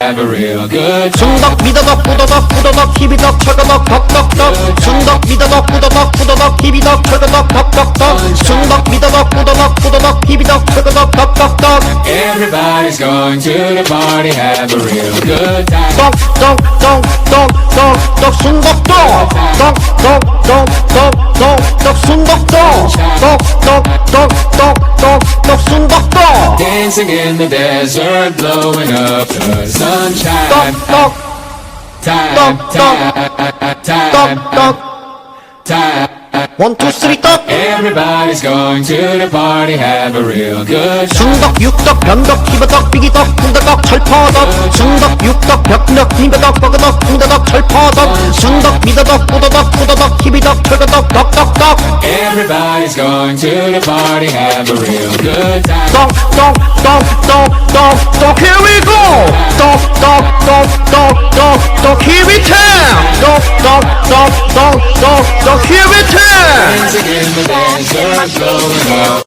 have a real good time. 순덕 미더덕 꾸더덕 꾸더덕 히비덕 철거덕 덕덕덕 순덕 미더덕 꾸더덕 꾸더덕 히비덕 철거덕 덕덕덕 순덕 미더덕 꾸더덕 꾸더덕 히비덕 철거덕 덕덕덕 Everybody's going to the party, have a real good time. 순덕떡 떡떡떡떡떡떡 순덕떡 떡떡떡떡떡떡 순덕떡 Dancing in the desert, blowing up the sunshine. 떡떡 Time, 떡, time, time, 떡떡 time. 원투 쓰리 떡 Everybody's going to the party, have a real good time. 순덕 육덕 변덕 희버덕 비기덕 풍덕덕 철퍼덕 순덕 육덕 벽덕 비벼덕 버그덕 풍덕덕 철퍼덕 순덕 미더덕 꾸더덕 꾸더덕 희비덕 철거덕 덕덕덕 Everybody's going to the party, have a real good time. Donk, donk, donk, donk, donk, donk, here we go. Donk, donk, donk, donk, donk, donk, here we turn. Donk, donk, donk, donk, donk, donk, here we turn. Once again, the dance blowing up.